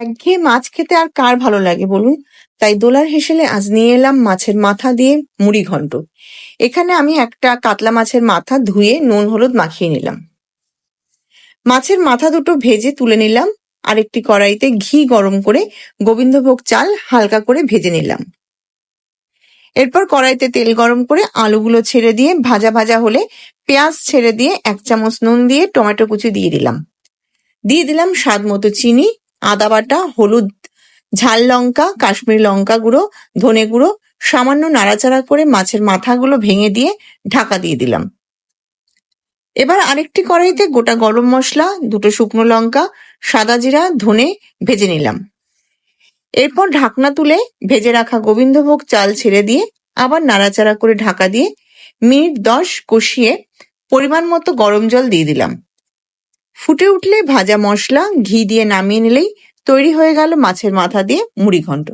একঘেয়ে মাছ খেতে আর কার ভালো লাগে বলুন? তাই দোলার হেসেলে আজ নিয়ে এলাম মাছের মাথা দিয়ে মুড়ি ঘন্ট। এখানে আমি একটা কাতলা মাছের মাথা ধুয়ে নুন হলুদ মাখিয়ে নিলাম। মাছের মাথা দুটো ভেজে তুলে নিলাম, আর একটি কড়াইতে ঘি গরম করে গোবিন্দভোগ চাল হালকা করে ভেজে নিলাম। এরপর কড়াইতে তেল গরম করে আলুগুলো ছেড়ে দিয়ে ভাজা ভাজা হলে পেঁয়াজ ছেড়ে দিয়ে এক চামচ নুন দিয়ে টমেটো কুচি দিয়ে দিলাম। দিয়ে দিলাম স্বাদ মতো চিনি আদা বাটা, হলুদ, ঝাল লঙ্কা, কাশ্মীরি লঙ্কা গুঁড়ো, ধনে গুঁড়ো, সামান্য নাড়াচাড়া করে মাছের মাথাগুলো ভেঙে দিয়ে ঢাকা দিয়ে দিলাম। এবার আরেকটি কড়াইতে গোটা গরম মশলা, দুটো শুকনো লঙ্কা, সাদা জিরা, ধনে ভেজে নিলাম। এরপর ঢাকনা তুলে ভেজে রাখা গোবিন্দভোগ চাল ছেড়ে দিয়ে আবার নাড়াচাড়া করে ঢাকা দিয়ে মিনিট দশ কষিয়ে পরিমাণ মতো গরম জল দিয়ে দিলাম। ফুটে উঠলে ভাজা মশলা, ঘি দিয়ে নামিয়ে নিলেই তৈরি হয়ে গেল মাছের মাথা দিয়ে মুড়ি ঘন্ট